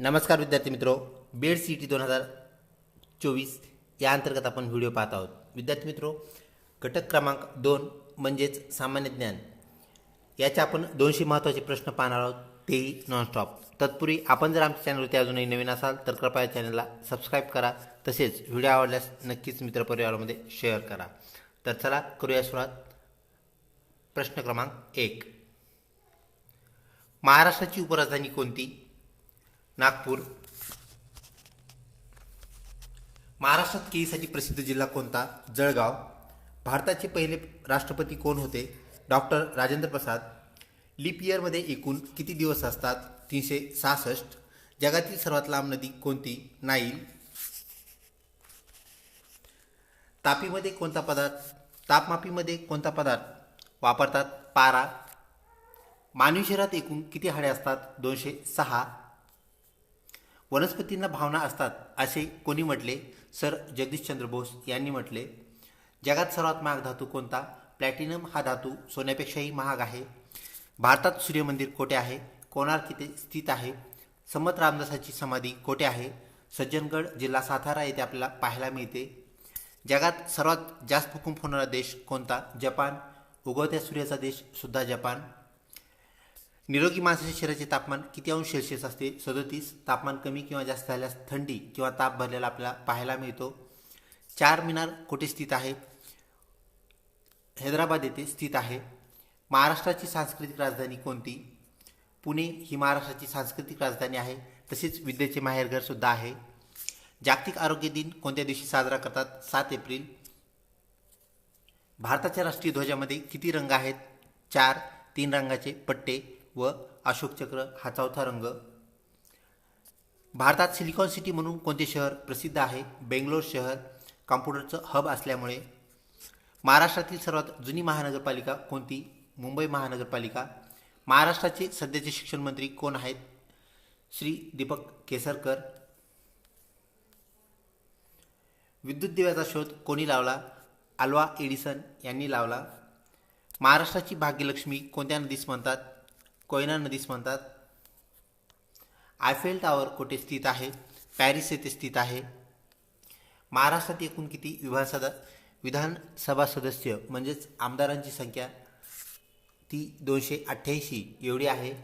नमस्कार विद्यार्थी मित्रो बेड सी टी दोन हजार चोवीस या अंतर्गत आपण व्हिडिओ पाहत आहोत. विद्यार्थी मित्रो घटक क्रमांक दोन म्हणजेच सामान्य ज्ञान. याचे आपण दोनशे महत्त्वाचे प्रश्न पाहणार आहोत. तेही नॉनस्टॉप तत्पूर्वी आपण जर आमच्या चॅनलवरती अजूनही नवीन असाल तर कृपया चॅनलला सबस्क्राईब करा. तसेच व्हिडिओ आवडल्यास नक्कीच मित्रपरिवारामध्ये शेअर करा. तर चला करूया सुरुवात. प्रश्न क्रमांक एक. महाराष्ट्राची उपराजधानी कोणती? नागपूर. महाराष्ट्रात केळीसाठी प्रसिद्ध जिल्हा कोणता? जळगाव. भारताचे पहिले राष्ट्रपती कोण होते? डॉक्टर राजेंद्र प्रसाद. लीप इयरमध्ये एकूण किती दिवस असतात? तीनशे सहासष्ट. जगातील सर्वात लांब नदी कोणती? नाईल. तापीमध्ये कोणता पदार्थ? तापमापीमध्ये कोणता पदार्थ वापरतात? पारा. मानवी शरीरात एकूण किती हाडे असतात? दोनशे सहा. वनस्पतींना भावना असतात असे कोणी म्हटले? सर जगदीशचंद्र बोस यांनी म्हटले जगात सर्वात महाग धातू कोणता? प्लॅटिनम हा धातू सोन्यापेक्षाही महाग आहे. भारतात सूर्यमंदिर कोठे आहे? कोणार्क इथे स्थित आहे? समत रामदासाची समाधी कोठे आहे? सज्जनगड जिल्हा सातारा येथे आपल्याला पाहायला मिळते. जगात सर्वात जास्त भूकंप होणारा देश कोणता? जपान. उगवत्या सूर्याचा देश सुद्धा जपान. निरोगी माणसाच्या शरीराचे तापमान किती अंश सेल्सिअस असते? सदोतीस. तापमान कमी किंवा जास्त झाल्यास थंडी किंवा ताप भरलेला आपल्याला पाहायला मिळतो. चार मिनार कुठे स्थित आहे? हैदराबाद येथे स्थित आहे. महाराष्ट्राची सांस्कृतिक राजधानी कोणती? पुणे ही महाराष्ट्राची सांस्कृतिक राजधानी आहे. तसेच विद्येचे माहेरघर सुद्धा आहे. जागतिक आरोग्य दिन कोणत्या दिवशी साजरा करतात? सात एप्रिल. भारताच्या राष्ट्रीय ध्वजामध्ये किती रंग आहेत? चार. तीन रंगाचे पट्टे. व अशोकचक्र हा चौथा रंग. भारतात सिलिकॉन सिटी म्हणून कोणते शहर प्रसिद्ध आहे? बेंगलोर शहर कॉम्प्युटरचं हब असल्यामुळे. महाराष्ट्रातील सर्वात जुनी महानगरपालिका कोणती? मुंबई महानगरपालिका. महाराष्ट्राचे सध्याचे शिक्षण मंत्री कोण आहेत? श्री दीपक केसरकर. विद्युत दिव्याचा शोध कोणी लावला? आल्वा एडिसन यांनी लावला. महाराष्ट्राची भाग्यलक्ष्मी कोणत्या नदीस म्हणतात? कोयना नदीस म्हणतात. आयफेल टावर कुठे स्थित आहे? पॅरिस येथे स्थित आहे. महाराष्ट्रात एकूण किती विधानसभा विधानसभा सदस्य म्हणजेच आमदारांची संख्या ती दोनशे अठ्ठ्याऐंशी एवढी आहे.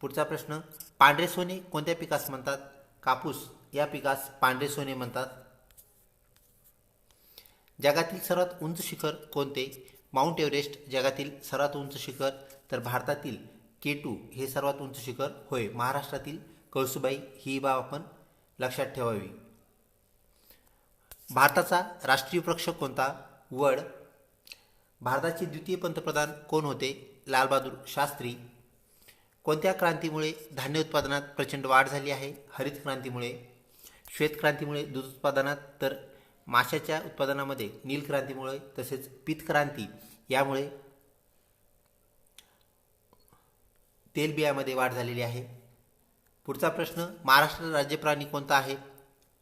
पुढचा प्रश्न पांढरे सोने कोणत्या पिकास म्हणतात? कापूस या पिकास पांढरे सोने म्हणतात. जगातील सर्वात उंच शिखर कोणते? माउंट एव्हरेस्ट जगातील सर्वात उंच शिखर तर भारतातील के टू हे सर्वात उंच शिखर. होय महाराष्ट्रातील कळसुबाई ही बाब आपण लक्षात ठेवावी. भारताचा राष्ट्रीय पक्ष कोणता? वड. भारताचे द्वितीय पंतप्रधान कोण होते? लालबहादूर शास्त्री. कोणत्या क्रांतीमुळे धान्य उत्पादनात प्रचंड वाढ झाली आहे? हरित क्रांतीमुळे. श्वेत क्रांतीमुळे दूध उत्पादनात तर माशाच्या उत्पादनामध्ये नील क्रांतीमुळे तसेच पीत क्रांती यामुळे तेलबियामध्ये वाढ झालेली आहे. पुढचा प्रश्न महाराष्ट्र राज्यप्राणी कोणता आहे?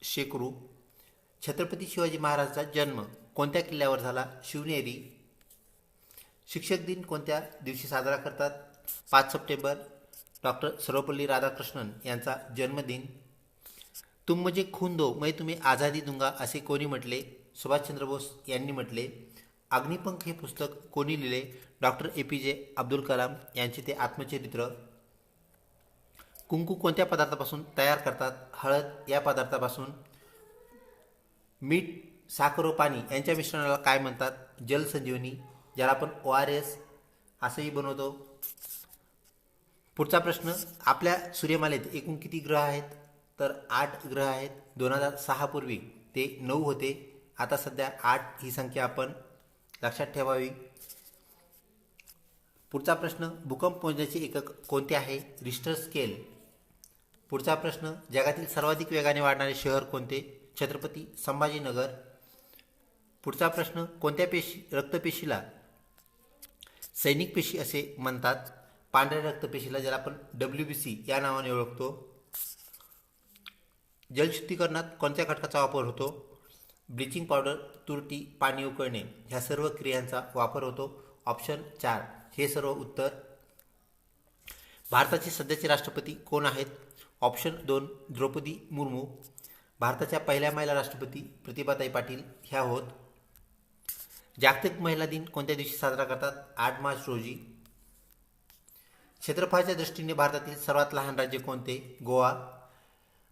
शेकरू छत्रपती शिवाजी महाराजांचा जन्म कोणत्या किल्ल्यावर झाला? शिवनेरी. शिक्षक दिन कोणत्या दिवशी साजरा करतात? पाच सप्टेंबर डॉक्टर सर्वपल्ली राधाकृष्णन यांचा जन्मदिन. तुम म्हणजे खून दो मै तुम्ही आझादी दुंगा असे कोणी म्हटले? सुभाषचंद्र बोस यांनी म्हटले. अग्निपंख हे पुस्तक कोणी लिहिले? डॉक्टर ए पी जे अब्दुल कलाम यांचे ते आत्मचरित्र कुंकू कोणत्या पदार्थापासून तयार करतात? हळद या पदार्थापासून. मीठ साखर व पाणी यांच्या मिश्रणाला काय म्हणतात? जलसंजीवनी ज्याला आपण ओ आर एस असंही बनवतो. पुढचा प्रश्न आपल्या सूर्यमालेत एकूण किती ग्रह आहेत? तर आठ ग्रह आहेत. दोन हजार सहापूर्वी ते नऊ होते. आता सध्या आठ ही संख्या आपण लक्षात ठेवावी. पुढचा प्रश्न भूकंप मोजण्याचे एकक कोणते आहे? रिस्टर स्केल पुढचा प्रश्न जगातील सर्वाधिक वेगाने वाढणारे शहर कोणते? छत्रपती संभाजीनगर. पुढचा प्रश्न कोणत्या पेशी रक्तपेशीला सैनिक पेशी असे म्हणतात? पांढऱ्या रक्तपेशीला ज्याला आपण डब्ल्यू बी सी या नावाने ओळखतो. जलशुद्धीकरणात कोणत्या घटकाचा वापर होतो? ब्लिचिंग पावडर तुरटी पाणी उकळणे ह्या सर्व क्रियांचा वापर होतो. ऑप्शन चार. हे सर्व उत्तर. भारताचे सध्याचे राष्ट्रपती कोण आहेत? ऑप्शन दोन द्रौपदी मुर्मू. भारताच्या पहिल्या महिला राष्ट्रपती प्रतिभाताई पाटील ह्या होत. जागतिक महिला दिन कोणत्या दिवशी साजरा करतात? आठ मार्च रोजी. क्षेत्रफळाच्या दृष्टीने भारतातील सर्वात लहान राज्य कोणते? गोवा.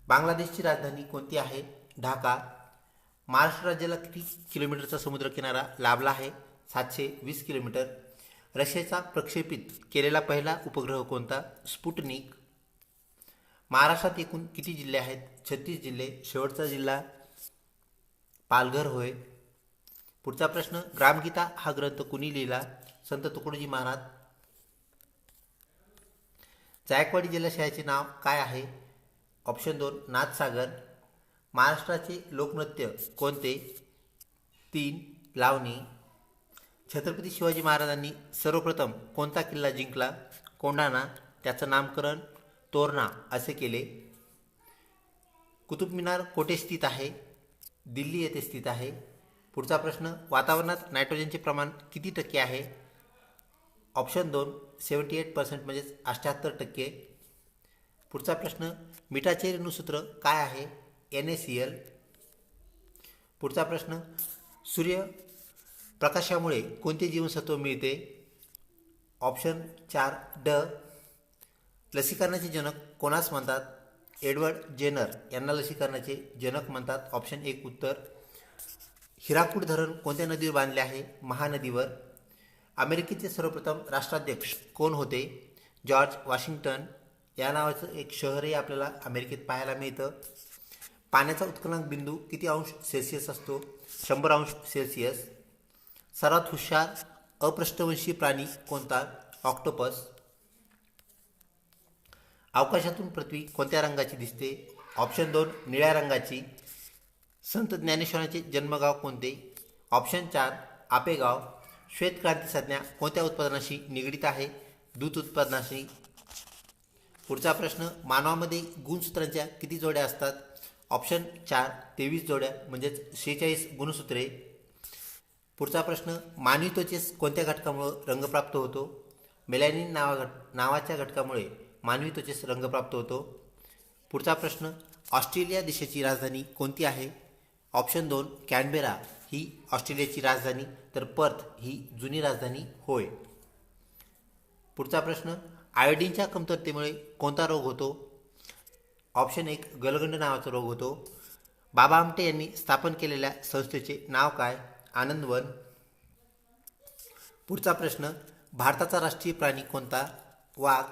बांगलादेशची राजधानी कोणती आहे? ढाका. महाराष्ट्र राज्याला किती किलोमीटरचा समुद्रकिनारा लाभला आहे? सातशे वीस किलोमीटर. रशियाचा प्रक्षेपित केलेला पहिला उपग्रह कोणता? स्पुटनिक. महाराष्ट्रात एकूण किती जिल्हे आहेत? छत्तीस जिल्हे. शेवटचा जिल्हा पालघर होय. पुढचा प्रश्न ग्रामगीता हा ग्रंथ कुणी लिहिला? संत तुकडोजी महाराज. जायकवाडी जलाशयाचे नाव काय आहे? ऑप्शन दोन नाथसागर. महाराष्ट्राचे लोकनृत्य कोणते? तीन लावणी. छत्रपती शिवाजी महाराजांनी सर्वप्रथम कोणता किल्ला जिंकला? कोंढाणा त्याचं नामकरण तोरणा असे केले. कुतुब मिनार कोठे स्थित आहे? दिल्ली येथे स्थित आहे. पुढचा प्रश्न वातावरणात नायट्रोजनचे प्रमाण किती टक्के आहे? ऑप्शन दोन सेवन्टी एट पर्सेंट म्हणजेच अठ्ठ्याहत्तर टक्के. पुढचा प्रश्न मिठाचे रेणूसूत्र काय आहे? एन ए सी एल पुढचा प्रश्न सूर्य प्रकाशामुळे कोणते जीवनसत्व मिळते? ऑप्शन चार ड. लसीकरणाचे जनक कोणास म्हणतात? एडवर्ड जेनर यांना लसीकरणाचे जनक म्हणतात. ऑप्शन एक उत्तर. हिराकूड धरण कोणत्या नदीवर बांधले आहे? महानदीवर. अमेरिकेचे सर्वप्रथम राष्ट्राध्यक्ष कोण होते? George Washington. या नावाचं एक शहरही आपल्याला अमेरिकेत पाहायला मिळतं. पाण्याचा उत्खनन बिंदू किती अंश सेल्सिअस असतो? शंभर अंश सेल्सिअस. सर्वात हुशार अपृष्ठवंशी प्राणी कोणता? ऑक्टोपस. अवकाशातून पृथ्वी कोणत्या रंगाची दिसते? ऑप्शन दोन निळ्या रंगाची. संत ज्ञानेश्वरांचे जन्मगाव कोणते? ऑप्शन चार आपेगाव. श्वेतक्रांती संज्ञा कोणत्या उत्पादनाशी निगडीत आहे? दूध उत्पादनाशी. पुढचा प्रश्न मानवामध्ये गुणसूत्रांच्या किती जोड्या असतात? ऑप्शन चार तेवीस जोड्या म्हणजेच शेहेचाळीस गुणसूत्रे. पुढचा प्रश्न मानवी त्वचेस कोणत्या घटकामुळे रंग प्राप्त होतो? मेलॅनिन नावा घट नावाच्या घटकामुळे मानवी त्वचेस रंग प्राप्त होतो. पुढचा प्रश्न ऑस्ट्रेलिया देशाची राजधानी कोणती आहे? ऑप्शन दोन कॅनबेरा ही ऑस्ट्रेलियाची राजधानी तर पर्थ ही जुनी राजधानी होय. पुढचा प्रश्न आयोडीनच्या कमतरतेमुळे कोणता रोग होतो? ऑप्शन एक गलगंड नावाचा रोग होतो. बाबा आमटे यांनी स्थापन केलेल्या संस्थेचे नाव काय? आनंदवन पुढचा प्रश्न भारताचा राष्ट्रीय प्राणी कोणता? वाघ.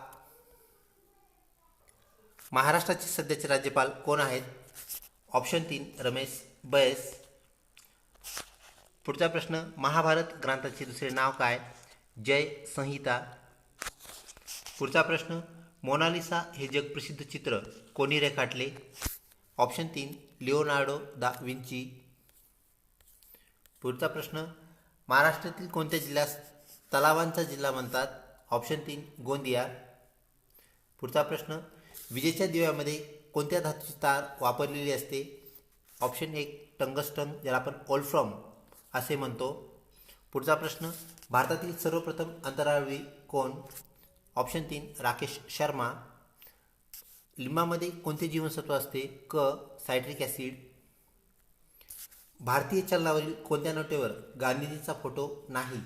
महाराष्ट्राचे सध्याचे राज्यपाल कोण आहेत? ऑप्शन तीन रमेश बैस. पुढचा प्रश्न महाभारत ग्रंथाचे दुसरे नाव काय? जय संहिता. पुढचा प्रश्न मोनालिसा हे जगप्रसिद्ध चित्र कोणी रेखाटले? ऑप्शन तीन लिओनार्डो दा विंची. पुढचा प्रश्न महाराष्ट्रातील कोणत्या जिल्ह्यास तलावांचा जिल्हा म्हणतात? ऑप्शन तीन गोंदिया. पुढचा प्रश्न विजेच्या दिव्यामध्ये कोणत्या धातूची तार वापरलेली असते? ऑप्शन एक टंगस्टन ज्याला आपण ओल्फ्रॉम असे म्हणतो. पुढचा प्रश्न भारतातील सर्वप्रथम अंतराळवी कोण? ऑप्शन तीन राकेश शर्मा. लिंबामध्ये कोणते जीवनसत्व असते? क सायट्रिक ॲसिड भारतीय चलनावरील कोणत्या नोटेवर गांधीजींचा फोटो नाही?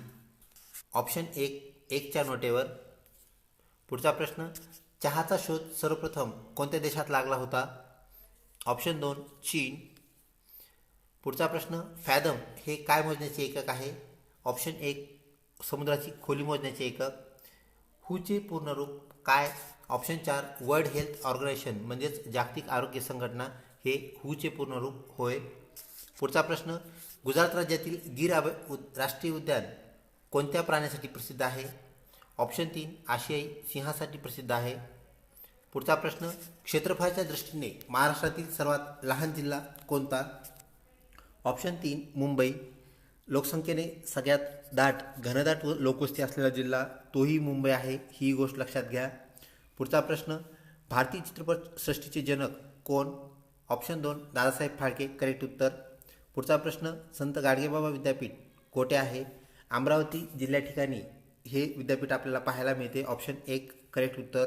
ऑप्शन एक एकच्या नोटेवर. पुढचा प्रश्न चहाचा शोध सर्वप्रथम कोणत्या देशात लागला होता? ऑप्शन दोन चीन. पुढचा प्रश्न फॅदम हे काय मोजण्याचे एकक आहे? ऑप्शन एक समुद्राची खोली मोजण्याचे एकक. हुचे पूर्ण रूप काय? ऑप्शन चार वर्ल्ड हेल्थ ऑर्गनायझेशन म्हणजेच जागतिक आरोग्य संघटना हे हुचे पूर्ण रूप होय. पुढचा प्रश्न गुजरात राज्यातील गिर अभ राष्ट्रीय उद्यान कोणत्या प्राण्यासाठी प्रसिद्ध आहे? ऑप्शन तीन आशियाई सिंहासाठी प्रसिद्ध आहे. पुढचा प्रश्न क्षेत्रफळाच्या दृष्टीने महाराष्ट्रातील सर्वात लहान जिल्हा कोणता? ऑप्शन तीन मुंबई. लोकसंख्येने सगळ्यात दाट घनदाट व लोकवस्ती असलेला जिल्हा तोही मुंबई आहे ही गोष्ट लक्षात घ्या. पुढचा प्रश्न भारतीय चित्रपट सृष्टीचे जनक कोण? ऑप्शन दोन दादासाहेब फाळके करेक्ट उत्तर. पुढचा प्रश्न संत गाडगेबाबा विद्यापीठ कोठे आहे? अमरावती जिल्ह्या ठिकाणी हे विद्यापीठ आपल्याला पाहायला मिळते. ऑप्शन एक करेक्ट उत्तर.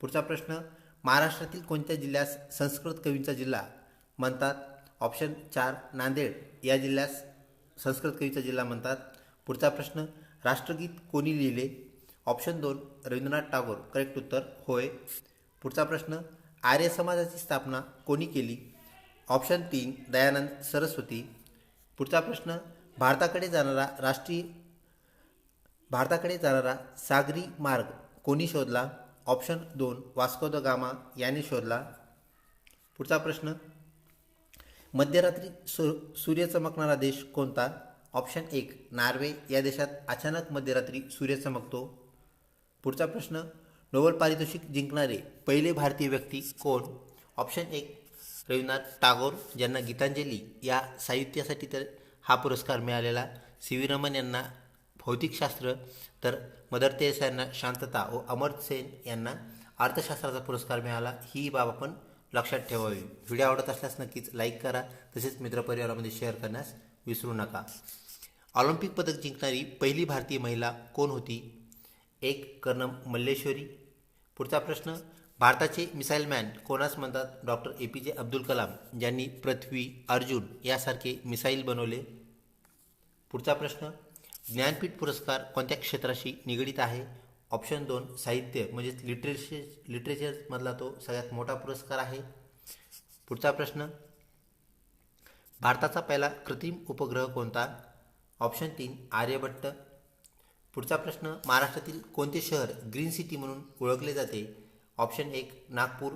पुढचा प्रश्न महाराष्ट्रातील कोणत्या जिल्ह्यास संस्कृत कवींचा जिल्हा म्हणतात? ऑप्शन चार नांदेड या जिल्ह्यास संस्कृत कवीचा जिल्हा म्हणतात. पुढचा प्रश्न राष्ट्रगीत कोणी लिहिले? ऑप्शन दोन रवींद्रनाथ टागोर. करेक्ट उत्तर होय. पुढचा प्रश्न आर्य समाजाची स्थापना कोणी केली? ऑप्शन तीन दयानंद सरस्वती. पुढचा प्रश्न भारताकडे जाणारा राष्ट्रीय भारताकडे जाणारा सागरी मार्ग कोणी शोधला? ऑप्शन दोन वास्को द गामा यांनी शोधला. पुढचा प्रश्न मध्यरात्री सु सूर्य चमकणारा देश कोणता? ऑप्शन एक नॉर्वे. या देशात अचानक मध्यरात्री सूर्य चमकतो. पुढचा प्रश्न नोबल पारितोषिक जिंकणारे पहिले भारतीय व्यक्ती कोण? ऑप्शन एक रवींद्रनाथ टागोर ज्यांना गीतांजली या साहित्यासाठी तर हा पुरस्कार मिळालेला. सी व्ही रमन यांना भौतिकशास्त्र तर मदर तेरेसा यांना शांतता व अमर सेन यांना अर्थशास्त्राचा पुरस्कार मिळाला. ही बाब आपण लक्षात ठेवावी. व्हिडिओ आवडत असल्यास नक्कीच लाईक करा. तसेच मित्रपरिवारामध्ये शेअर करण्यास विसरू नका. ऑलिम्पिक पदक जिंकणारी पहिली भारतीय महिला कोण होती? एक कर्णम मल्लेश्वरी. पुढचा प्रश्न भारताचे मिसाईल मॅन कोणास म्हणतात? डॉक्टर ए पी जे अब्दुल कलाम ज्यांनी पृथ्वी अर्जुन यासारखे मिसाईल बनवले. पुढचा प्रश्न ज्ञानपीठ पुरस्कार कोणत्या क्षेत्राशी निगडीत आहे? ऑप्शन दोन साहित्य म्हणजेच लिटरेचर लिटरेचरमधला तो सगळ्यात मोठा पुरस्कार आहे. पुढचा प्रश्न भारताचा पहिला कृत्रिम उपग्रह कोणता? ऑप्शन तीन आर्यभट्ट. पुढचा प्रश्न महाराष्ट्रातील कोणते शहर ग्रीन सिटी म्हणून ओळखले जाते? ऑप्शन एक नागपूर.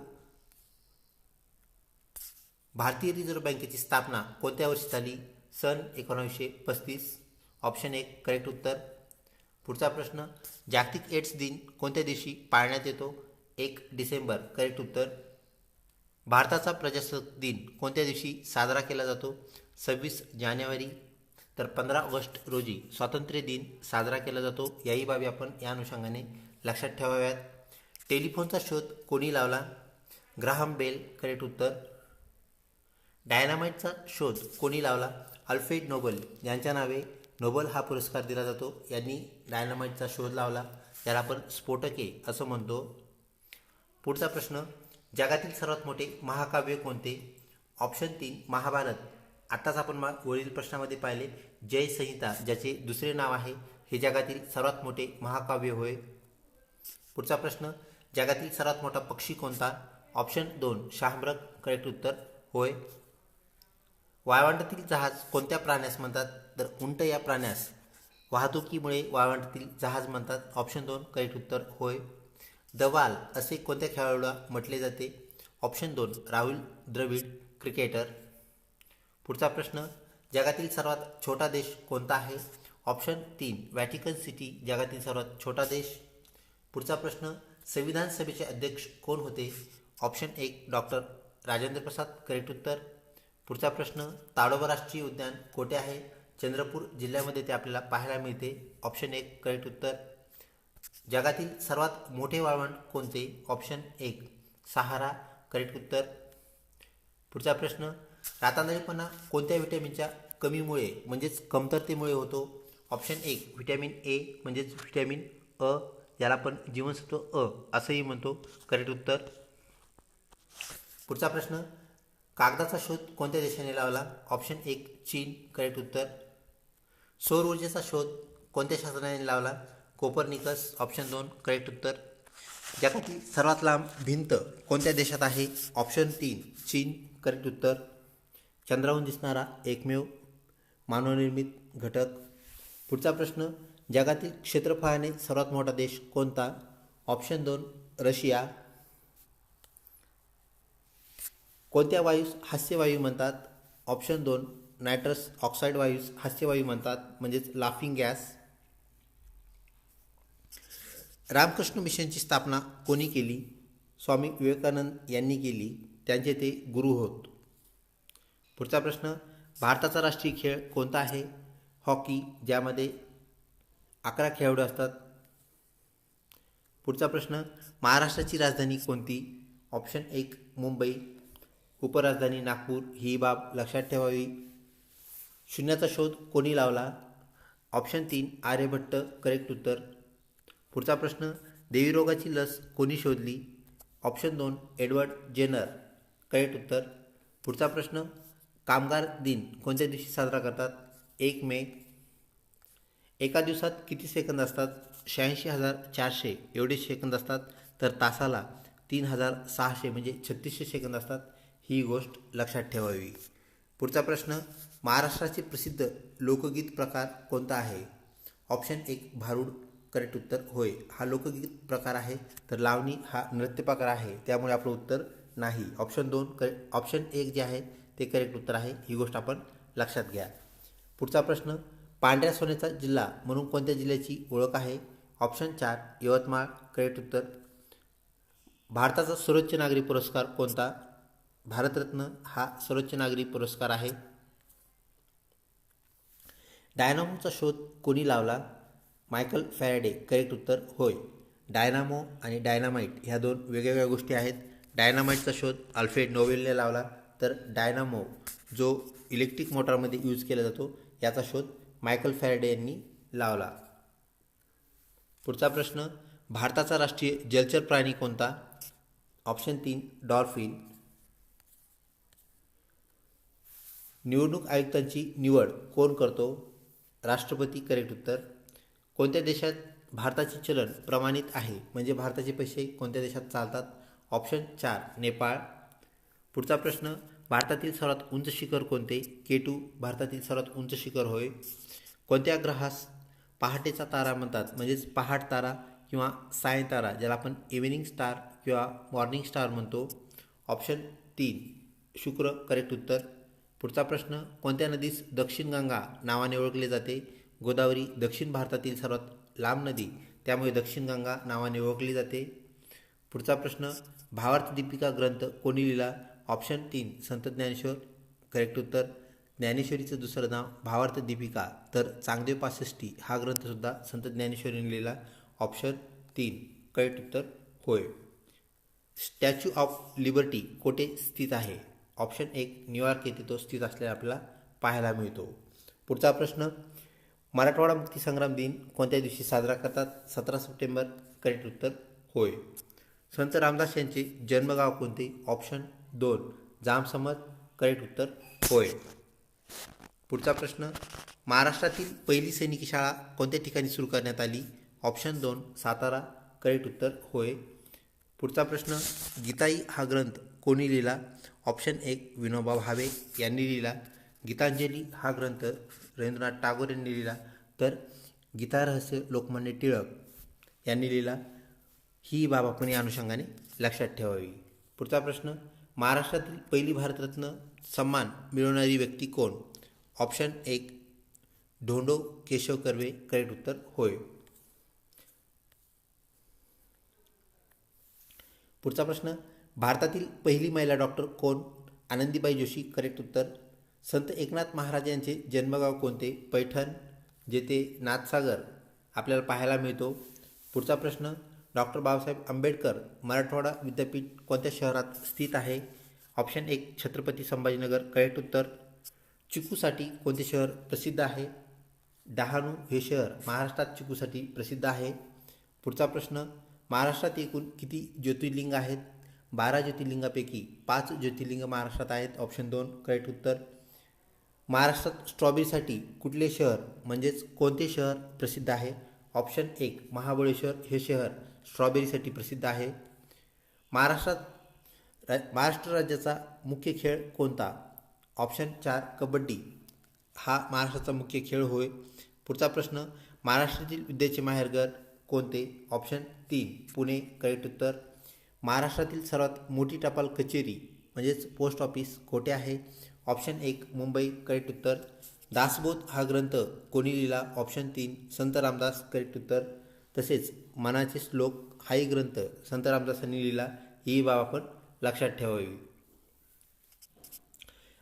भारतीय रिझर्व्ह बँकेची स्थापना कोणत्या वर्षी झाली? सन एकोणावीसशे पस्तीस. ऑप्शन एक करेक्ट उत्तर. पुढचा प्रश्न जागतिक एड्स दिन कोणत्या दिवशी पाळण्यात येतो? एक डिसेंबर करेक्ट उत्तर. भारताचा प्रजासत्ताक दिन कोणत्या दिवशी साजरा केला जातो? सव्वीस जानेवारी. तर पंधरा ऑगस्ट रोजी स्वातंत्र्य दिन साजरा केला जातो. याही बाबी आपण या अनुषंगाने लक्षात ठेवाव्यात. टेलिफोनचा शोध कोणी लावला? ग्राहम बेल करेक्ट उत्तर. डायनामाइटचा शोध कोणी लावला? अल्फ्रेड नोबल यांच्या नावे नोबल हा पुरस्कार दिला जातो. यांनी डायनामाइटचा शोध लावला. ज्याला आपण स्फोटके असं म्हणतो. पुढचा प्रश्न जगातील सर्वात मोठे महाकाव्य कोणते? ऑप्शन तीन महाभारत. आत्ताच आपण मा वरील प्रश्नामध्ये पाहिले जय संहिता ज्याचे दुसरे नाव आहे हे जगातील सर्वात मोठे महाकाव्य होय. पुढचा प्रश्न जगातील सर्वात मोठा पक्षी कोणता? ऑप्शन दोन शाहमृग. करेक्ट उत्तर होय. वाळवंटातील जहाज कोणत्या प्राण्यास म्हणतात? तर उंट या प्राण्यास. वाहतुकीमुळे वाळवंटातील जहाज म्हणतात. ऑप्शन दोन करेक्ट उत्तर होय. दवाल असे कोणत्या खेळाडूला म्हटले जाते? ऑप्शन दोन राहुल द्रविड क्रिकेटर. पुढचा प्रश्न जगातील सर्वात छोटा देश कोणता आहे? ऑप्शन तीन व्हॅटिकन सिटी जगातील सर्वात छोटा देश. पुढचा प्रश्न संविधान सभेचे अध्यक्ष कोण होते? ऑप्शन एक डॉक्टर राजेंद्र प्रसाद करेक्ट उत्तर. पुढचा प्रश्न ताडोबा राष्ट्रीय उद्यान कोठे आहे? चंद्रपूर जिल्ह्यामध्ये ते आपल्याला पाहायला मिळते. ऑप्शन एक करेक्ट उत्तर. जगातील सर्वात मोठे वाळवंट कोणते? ऑप्शन एक सहारा करेक्ट उत्तर. पुढचा प्रश्न रातांदळीपणा कोणत्या व्हिटॅमिनच्या कमीमुळे म्हणजेच कमतरतेमुळे होतो? ऑप्शन एक व्हिटॅमिन ए म्हणजेच व्हिटॅमिन अ याला आपण जीवनसत्व अ असंही म्हणतो. करेक्ट उत्तर? पुढचा प्रश्न. कागदाचा शोध कोणत्या देशाने लावला? ऑप्शन एक चीन. करेक्ट उत्तर? सौर ऊर्जेचा शोध कोणत्या शास्त्रज्ञाने लावला? कोपरनिकस ऑप्शन दोन करेक्ट उत्तर? जगातील सर्वात लांब भिंत कोणत्या देशात आहे? ऑप्शन तीन चीन. करेक्ट उत्तर? चंद्राहून दिसणारा एकमेव मानवनिर्मित घटक पुढचा प्रश्न जगातील क्षेत्रफळाने सर्वात मोठा देश कोणता? ऑप्शन दोन रशिया. कोणत्या वायूस हास्यवायू म्हणतात? ऑप्शन दोन नायट्रस ऑक्साईड वायूस हास्यवायू म्हणतात म्हणजेच लाफिंग गॅस. रामकृष्ण मिशनची स्थापना कोणी केली? स्वामी विवेकानंद यांनी केली त्यांचे ते गुरु होत. पुढचा प्रश्न भारताचा राष्ट्रीय खेळ कोणता आहे? हॉकी ज्यामध्ये अकरा खेळाडू असतात. पुढचा प्रश्न महाराष्ट्राची राजधानी कोणती? ऑप्शन एक मुंबई. उपराजधानी नागपूर ही बाब लक्षात ठेवावी. शून्याचा शोध कोणी लावला? ऑप्शन तीन आर्यभट्ट करेक्ट उत्तर. पुढचा प्रश्न देवीरोगाची लस कोणी शोधली? ऑप्शन दोन एडवर्ड जेनर करेक्ट उत्तर. पुढचा प्रश्न कामगार दिन कोणत्या दिवशी साजरा करतात? एक मे. एका दिवसात किती सेकंद असतात? शहाऐंशी हजार चारशे एवढे सेकंद असतात. तर तासाला तीन हजार सहाशे म्हणजे छत्तीसशे सेकंद असतात. ही गोष्ट लक्षात ठेवावी. पुढचा प्रश्न महाराष्ट्राचे प्रसिद्ध लोकगीत प्रकार कोणता आहे? ऑप्शन एक भारूड. करेक्ट उत्तर होय. हा लोकगीत प्रकार आहे. तर लावणी हा नृत्य प्रकार आहे. त्यामुळे आपलं उत्तर नाही. ऑप्शन दोन करे ऑप्शन एक जे आहे ते करेक्ट उत्तर आहे. ही गोष्ट आपण लक्षात घ्या. पुढचा प्रश्न पांढऱ्या सोन्याचा जिल्हा म्हणून कोणत्या जिल्ह्याची ओळख आहे? ऑप्शन चार यवतमाळ करेक्ट उत्तर. भारताचा सर्वोच्च नागरी पुरस्कार कोणता? भारतरत्न हा सर्वोच्च नागरी पुरस्कार आहे. डायनामोचा शोध कोणी लावला? मायकल फॅरेडे करेक्ट उत्तर होय. डायनामो आणि डायनामाइट ह्या दोन वेगवेगळ्या गोष्टी आहेत. डायनामाइटचा शोध अल्फ्रेड नोवेलने लावला तर डायनामो जो इलेक्ट्रिक मोटारमध्ये यूज केला जातो याचा शोध मायकल फॅरेडे यांनी लावला. पुढचा प्रश्न भारताचा राष्ट्रीय जलचर प्राणी कोणता? ऑप्शन तीन डॉल्फिन. निवडणूक आयुक्तांची निवड कोण करतो? राष्ट्रपती करेक्ट उत्तर. कोणत्या देशात भारताचे चलन प्रमाणित आहे? म्हणजे भारताचे पैसे कोणत्या देशात चालतात? ऑप्शन चार नेपाळ. पुढचा प्रश्न भारतातील सर्वात उंच शिखर कोणते? के टू भारतातील सर्वात उंच शिखर होय. कोणत्या ग्रहास पहाटेचा तारा म्हणतात? म्हणजेच पहाट तारा किंवा सायंतारा ज्याला आपण इव्हिनिंग स्टार किंवा मॉर्निंग स्टार म्हणतो. ऑप्शन तीन शुक्र करेक्ट उत्तर. पुढचा प्रश्न कोणत्या नदीस दक्षिण गंगा नावाने ओळखले जाते? गोदावरी दक्षिण भारतातील सर्वात लांब नदी त्यामुळे दक्षिण गंगा नावाने ओळखली जाते. पुढचा प्रश्न भावार्थ दीपिका ग्रंथ कोणी लिहिला? ऑप्शन तीन संत ज्ञानेश्वर. करेक्ट उत्तर ज्ञानेश्वरीचं दुसरं नाव भावार्थ दीपिका. तर चांगदेव पासष्टी हा ग्रंथसुद्धा संत ज्ञानेश्वरीने लिहिला ऑप्शन तीन. करेक्ट उत्तर होय. स्टॅच्यू ऑफ लिबर्टी कोठे स्थित आहे? ऑप्शन एक न्यूयॉर्क येथे तो स्थित असलेला आपल्याला पाहायला मिळतो. पुढचा प्रश्न मराठवाडा मुक्ती संग्राम दिन कोणत्या दिवशी साजरा करतात? सतरा सप्टेंबर करेक्ट उत्तर होय. संत रामदास यांचे जन्मगाव कोणते? ऑप्शन दोन. जामसमत करेक्ट उत्तर होय. पुढचा प्रश्न महाराष्ट्रातील पहिली सैनिकी शाळा कोणत्या ठिकाणी सुरू करण्यात आली? ऑप्शन दोन सातारा. करेक्ट उत्तर होय. पुढचा प्रश्न गीताई हा ग्रंथ कोणी लिहिला? ऑप्शन एक विनोबा भावे यांनी लिहिला. गीतांजली हा ग्रंथ रवींद्रनाथ टागोर यांनी लिहिला. तर गीतारहस्य लोकमान्य टिळक यांनी लिहिला. ही बाब आपण या अनुषंगाने लक्षात ठेवावी. पुढचा प्रश्न महाराष्ट्रातील पहिली भारतरत्न सन्मान मिळवणारी व्यक्ती कोण? ऑप्शन एक ढोंडो केशव कर्वे. करेक्ट उत्तर होय. पुढचा प्रश्न भारतातील पहिली महिला डॉक्टर कोण? आनंदीबाई जोशी. करेक्ट उत्तर संत एकनाथ महाराज यांचे जन्मगाव कोणते? पैठण जेथे नाथसागर आपल्याला पाहायला मिळतो. पुढचा प्रश्न डॉक्टर बाबासाहेब आंबेडकर मराठवाडा विद्यापीठ कोणत्या शहरात स्थित आहे? ऑप्शन एक छत्रपती संभाजीनगर करेक्ट उत्तर चिकूसाठी कोणते शहर प्रसिद्ध आहे? डहाणू हे शहर महाराष्ट्रात चिकूसाठी प्रसिद्ध आहे. पुढचा प्रश्न महाराष्ट्रात एकूण किती ज्योतिर्लिंग आहेत? बारा ज्योतिर्लिंगापैकी पाच ज्योतिर्लिंग महाराष्ट्रात आहेत. ऑप्शन दोन करेक्ट उत्तर. महाराष्ट्रात स्ट्रॉबेरीसाठी कुठले शहर म्हणजेच कोणते शहर प्रसिद्ध आहे? ऑप्शन एक महाबळेश्वर हे शहर स्ट्रॉबेरीसाठी प्रसिद्ध आहे. महाराष्ट्रात रा महाराष्ट्र राज्याचा मुख्य खेळ कोणता? ऑप्शन चार कबड्डी. हा महाराष्ट्राचा मुख्य खेळ होय. पुढचा प्रश्न महाराष्ट्रातील विद्येचे माहेरघर कोणते? ऑप्शन तीन पुणे. करेक्ट उत्तर महाराष्ट्रातील सर्वात मोठी टपाल कचेरी म्हणजेच पोस्ट ऑफिस कोठे आहे? ऑप्शन एक मुंबई. करेक्ट उत्तर दासबोध हा ग्रंथ कोणी लिहिला? ऑप्शन तीन संत रामदास. करेक्ट उत्तर तसेच मनाचे श्लोक हाही ग्रंथ संत रामदासांनी लिहिला ही बाब आपण लक्षात ठेवावी.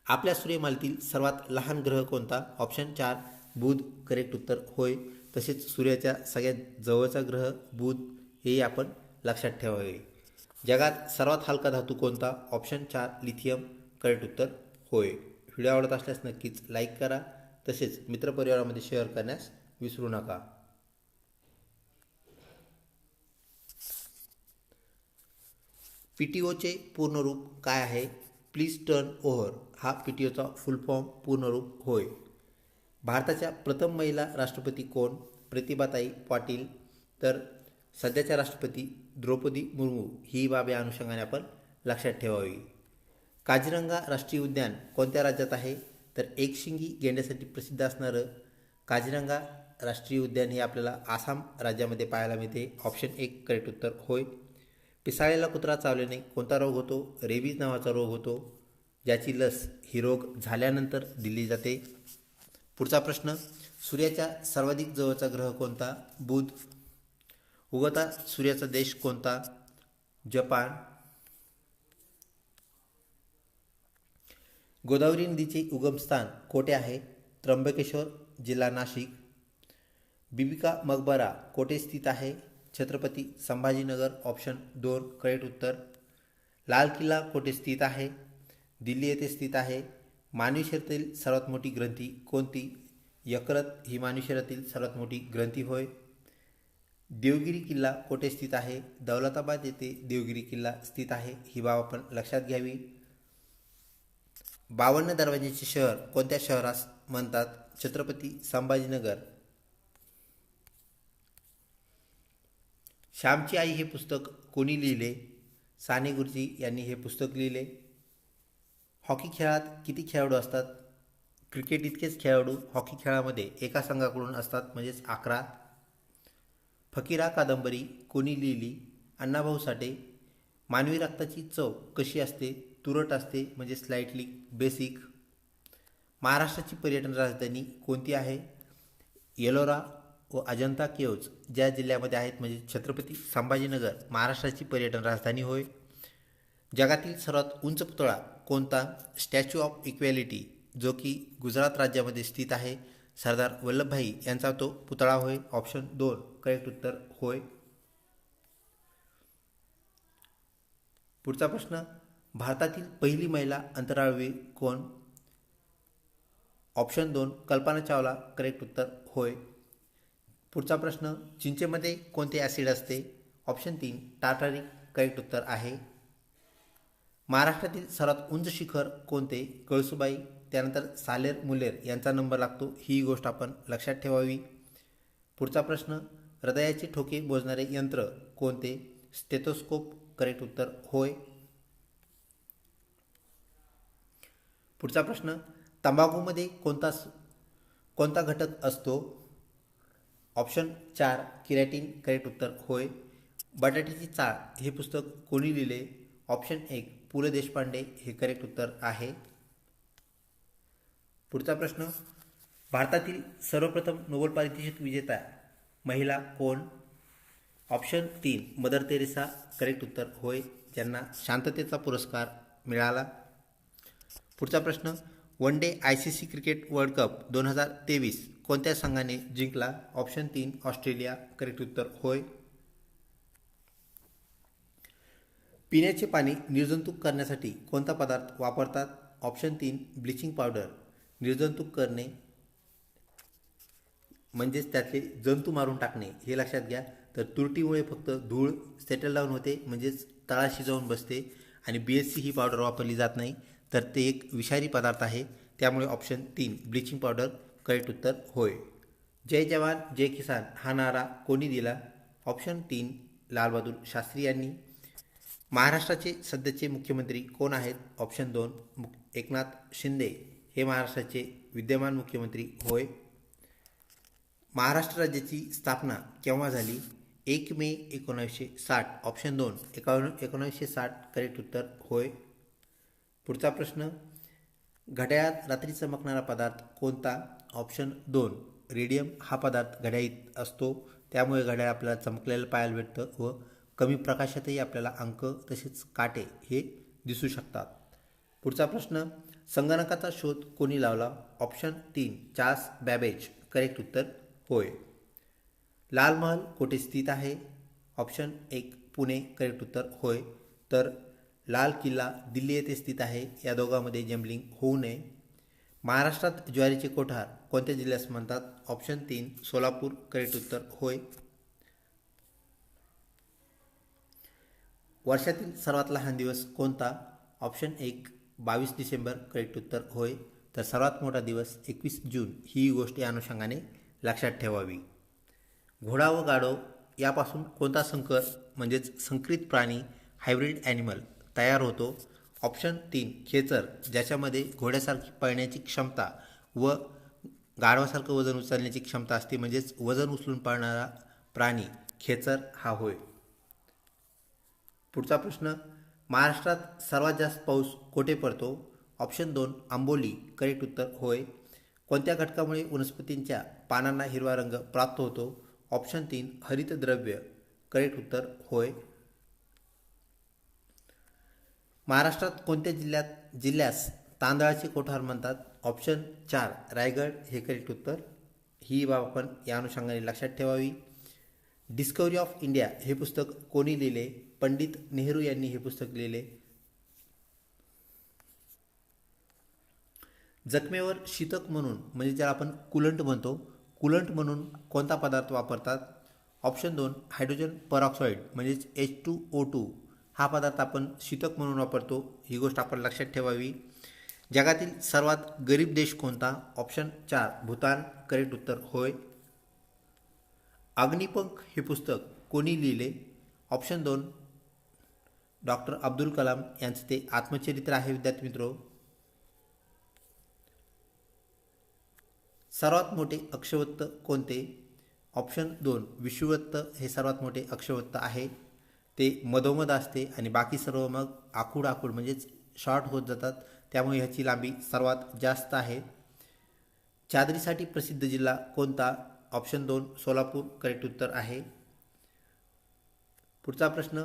आपल्या सूर्यमालेतील सर्वात लहान ग्रह कोणता? ऑप्शन चार बुध. करेक्ट उत्तर होय. तसेच सूर्याच्या सगळ्यात जवळचा ग्रह बुध हेही आपण लक्षात ठेवावे. जगात सर्वात हलका धातू कोणता? ऑप्शन चार लिथियम करेक्ट उत्तर होय. व्हिडिओ आवडत असल्यास नक्कीच लाईक करा. तसेच मित्रपरिवारामध्ये शेअर करण्यास विसरू नका. पी टी ओचे पूर्णरूप काय आहे? प्लीज टर्न ओव्हर हा पी टी ओचा फुल फॉर्म पूर्णरूप होय. भारताच्या प्रथम महिला राष्ट्रपती कोण? प्रतिभाताई पाटील. तर सध्याच्या राष्ट्रपती द्रौपदी मुर्मू. ही बाब या अनुषंगाने आपण लक्षात ठेवावी. काजीरंगा राष्ट्रीय उद्यान कोणत्या राज्यात आहे? तर एकशिंगी गेंड्यासाठी प्रसिद्ध असणारं काजीरंगा राष्ट्रीय उद्यान हे आपल्याला आसाम राज्यामध्ये पाहायला मिळते. ऑप्शन एक करेक्ट उत्तर होय. पिसाळेला कुत्रा चावल्याने कोणता रोग होतो? रेबीज नावाचा रोग होतो. ज्याची लस ही रोग झाल्यानंतर दिली जाते. पुढचा प्रश्न सूर्याच्या सर्वाधिक जवळचा ग्रह कोणता? बुध. उगवता सूर्याचा देश कोणता? जपान. गोदावरी नदीचे उगमस्थान कोठे आहे? त्र्यंबकेश्वर जिल्हा नाशिक. बिबिका मकबरा कोठे स्थित आहे? छत्रपती संभाजीनगर ऑप्शन दोन करेक्ट उत्तर. लाल किल्ला कोठे स्थित आहे? दिल्ली येथे स्थित आहे. मानवी सर्वात मोठी ग्रंथी कोणती? यकृत ही मानवी सर्वात मोठी ग्रंथी होय. देवगिरी किल्ला कोठे स्थित आहे? दौलताबाद येथे देवगिरी किल्ला स्थित आहे. ही बाब आपण लक्षात घ्यावी. बावन्न दरवाजेचे शहर कोणत्या शहरास म्हणतात? छत्रपती संभाजीनगर. श्यामची आई हे पुस्तक कोणी लिहिले? साने गुरुजी यांनी हे पुस्तक लिहिले. हॉकी खेळात किती खेळाडू असतात? क्रिकेट इतकेच खेळाडू हॉकी खेळामध्ये एका संघाकडून असतात म्हणजेच अकरा. फकीरा कादंबरी कोणी लिहिली? अण्णाभाऊ साठे. मानवी रक्ताची चव कशी असते? तुरट असते म्हणजे स्लाइटली बेसिक महाराष्ट्राची पर्यटन राजधानी कोणती आहे? येलोरा व अजंता केव्ज ज्या जिल्ह्यामध्ये आहेत म्हणजे छत्रपती संभाजीनगर महाराष्ट्राची पर्यटन राजधानी होय. जगातील सर्वात उंच पुतळा कोणता? स्टॅच्यू ऑफ इक्वॅलिटी जो की गुजरात राज्यामध्ये स्थित आहे. सरदार वल्लभभाई यांचा तो पुतळा होय. ऑप्शन दोन करेक्ट उत्तर होय. पुढचा प्रश्न भारतातील पहिली महिला अंतराळवीर कोण? ऑप्शन दोन कल्पना चावला करेक्ट उत्तर होय. पुढचा प्रश्न चिंचेमध्ये कोणते ॲसिड असते? ऑप्शन तीन टाटारिक करेक्ट उत्तर आहे. महाराष्ट्रातील सर्वात उंच शिखर कोणते? कळसुबाई. त्यानंतर सालेर मुलेर यांचा नंबर लागतो. ही गोष्ट आपण लक्षात ठेवावी. पुढचा प्रश्न हृदयाचे ठोके मोजणारे यंत्र कोणते? स्टेथोस्कोप. करेक्ट उत्तर होय. पुढचा प्रश्न तंबाखूमध्ये कोणता कोणता घटक असतो? ऑप्शन चार किरॅटिन करेक्ट उत्तर होय. बटाट्याची चाळ हे पुस्तक कोणी लिहिले? ऑप्शन एक पु ल देशपांडे हे करेक्ट उत्तर आहे. पुढचा प्रश्न भारतातील सर्वप्रथम नोबेल पारितोषिक विजेता महिला कोण? ऑप्शन तीन मदर तेरेसा करेक्ट उत्तर होय ज्यांना शांततेचा पुरस्कार मिळाला. पुढचा प्रश्न one day I C C cricket world cup दोन हजार तेवीस कोणत्या संघाने जिंकला? ऑप्शन तीन ऑस्ट्रेलिया. करेक्ट उत्तर होय. पिण्याचे पाणी निर्जंतुक करण्यासाठी कोणता पदार्थ वापरतात? ऑप्शन तीन ब्लिचिंग पावडर निर्जंतुक करणे म्हणजेच त्यातले जंतू मारून टाकणे हे लक्षात घ्या. तर तुरटीमुळे फक्त धूळ सेटल डाऊन होते म्हणजेच तळाशी जाऊन बसते आणि बी एस सी ही पावडर वापरली जात नाही. तर ते एक विषारी पदार्थ आहे. त्यामुळे ऑप्शन तीन ब्लिचिंग पावडर करेक्ट उत्तर होय. जय जवान जय किसान हा नारा कोणी दिला? ऑप्शन तीन लालबहादूर शास्त्री यांनी. महाराष्ट्राचे सध्याचे मुख्यमंत्री कोण आहेत? ऑप्शन दोन मुक एकनाथ शिंदे. हे महाराष्ट्राचे विद्यमान मुख्यमंत्री होय. महाराष्ट्र राज्याची स्थापना केव्हा झाली? एक मे एकोणावीसशे साठ. ऑप्शन दोन एकावन्न एकोणावीसशे साठ करेक्ट उत्तर होय. पुढचा प्रश्न घड्याळात रात्री चमकणारा पदार्थ कोणता? ऑप्शन दोन रेडियम हा पदार्थ घड्याळीत असतो. त्यामुळे घड्याळ आपल्याला चमकलेलं पाहायला भेटतं व कमी प्रकाशातही आपल्याला अंक तसेच काटे हे दिसू शकतात. पुढचा प्रश्न संगणकाचा शोध कोणी लावला? ऑप्शन तीन चार्ल्स बॅबेज. करेक्ट उत्तर होय. लाल महल कोठे स्थित आहे? ऑप्शन एक पुणे. करेक्ट उत्तर होय. तर लाल किल्ला दिल्ली येथे स्थित आहे. या दोघांमध्ये जम्बलिंग होऊ नये. महाराष्ट्रात ज्वारीचे कोठार कोणत्या जिल्ह्यास म्हणतात? ऑप्शन तीन सोलापूर करेक्ट उत्तर होय. वर्षातील सर्वात लहान दिवस कोणता? ऑप्शन एक बावीस डिसेंबर करेक्ट उत्तर होय. तर सर्वात मोठा दिवस एकवीस जून ही गोष्ट या अनुषंगाने लक्षात ठेवावी. घोडा व गाढव यापासून कोणता संकर म्हणजेच संकरित प्राणी हायब्रिड ॲनिमल तयार होतो? ऑप्शन तीन खेचर ज्याच्यामध्ये घोड्यासारखी पळण्याची क्षमता व गाढवासारखं वजन उचलण्याची क्षमता असते. म्हणजेच वजन उचलून पळणारा प्राणी खेचर हा होय. पुढचा प्रश्न महाराष्ट्रात सर्वात जास्त पाऊस कोठे पडतो? ऑप्शन दोन आंबोली. करेक्ट उत्तर होय. कोणत्या घटकामुळे वनस्पतींच्या पानांना हिरवा रंग प्राप्त होतो? ऑप्शन तीन हरितद्रव्य. करेक्ट उत्तर होय. महाराष्ट्रात कोणत्या जिल्ह्यात जिल्ह्यास तांदळाचे कोठार म्हणतात? ऑप्शन चार रायगड. हे करेक्ट उत्तर. ही बाब आपण या अनुषंगाने लक्षात ठेवावी. डिस्कवरी ऑफ इंडिया हे पुस्तक कोणी लिहिले? पंडित नेहरू यांनी हे पुस्तक लिहिले. जखमेवर शीतक म्हणून म्हणजे ज्याला आपण कुलंट म्हणतो कुलंट म्हणून कोणता पदार्थ वापरतात? ऑप्शन दोन हायड्रोजन परऑक्साईड म्हणजेच एच टू ओ टू हा पदार्थ आपण शीतक म्हणून वापरतो. ही गोष्ट आपण लक्षात ठेवावी. जगातील सर्वात गरीब देश कोणता? ऑप्शन चार भूतान. करेक्ट उत्तर होय. अग्निपंख हे पुस्तक कोणी लिहिले? ऑप्शन दोन डॉक्टर अब्दुल कलाम यांचं ते आत्मचरित्र आहे विद्यार्थी मित्रो. सर्वात मोठे अक्षवत्त कोणते? ऑप्शन दोन विश्ववत्त हे सर्वात मोठे अक्षवत्त आहे. ते मधोमध असते आणि बाकी सर्व मग आखूड आखूड म्हणजेच शॉर्ट होत जातात. त्यामुळे ह्याची लांबी सर्वात जास्त आहे. चादरीसाठी प्रसिद्ध जिल्हा कोणता? ऑप्शन दोन सोलापूर. करेक्ट उत्तर आहे. पुढचा प्रश्न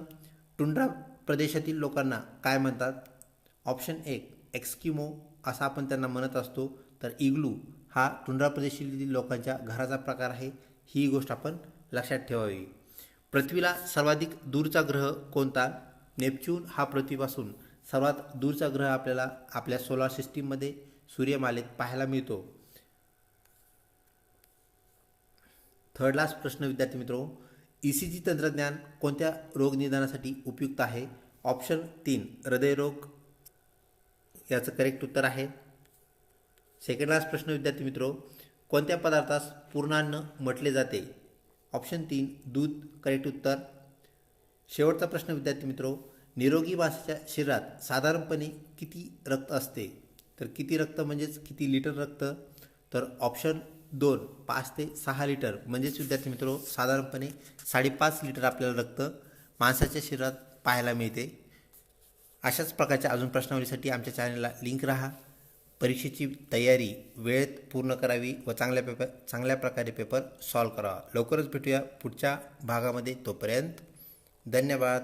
टुंड्रा प्रदेशातील लोकांना काय म्हणतात? ऑप्शन एक एक्स्किमो असा आपण त्यांना म्हणत असतो. तर इग्लू हा टुंड्रा प्रदेशातील लोकांच्या घराचा प्रकार आहे. ही गोष्ट आपण लक्षात ठेवावी. पृथ्वीला सर्वाधिक दूरचा ग्रह कोणता? नेपच्यून हा पृथ्वीपासून सर्वात दूरचा ग्रह आपल्याला आपल्या सोलार सिस्टीममध्ये सूर्यमालेत पाहायला मिळतो. थर्ड लास्ट प्रश्न विद्यार्थी मित्रो ई सी जी तंत्रज्ञान कोणत्या रोगनिदानासाठी उपयुक्त आहे? ऑप्शन तीन हृदयरोग याचं करेक्ट उत्तर आहे. सेकंड लास्ट प्रश्न विद्यार्थी मित्रो कोणत्या पदार्थास पूर्णान्न म्हटले जाते? ऑप्शन तीन दूध करेक्ट उत्तर. शेवटचा प्रश्न विद्यार्थी मित्रो निरोगी माशाच्या शरीरात साधारणपणे किती रक्त असते? तर किती रक्त म्हणजेच किती लिटर रक्त? तर ऑप्शन दोन पाच ते सहा लिटर. म्हणजेच विद्यार्थी मित्रो साधारणपणे साडेपाच लिटर आपल्याला रक्त माणसाच्या शरीरात पाहायला मिळते. अशाच प्रकारच्या अजून प्रश्नावलीसाठी आमच्या चॅनलला लिंक राहा. परीक्षेची तयारी वेळेत पूर्ण करावी व चांगल्या पेपर चांगल्या प्रकारे पेपर सॉल्व करावा. लवकरच भेटूया पुढच्या भागामध्ये तोपर्यंत धन्यवाद.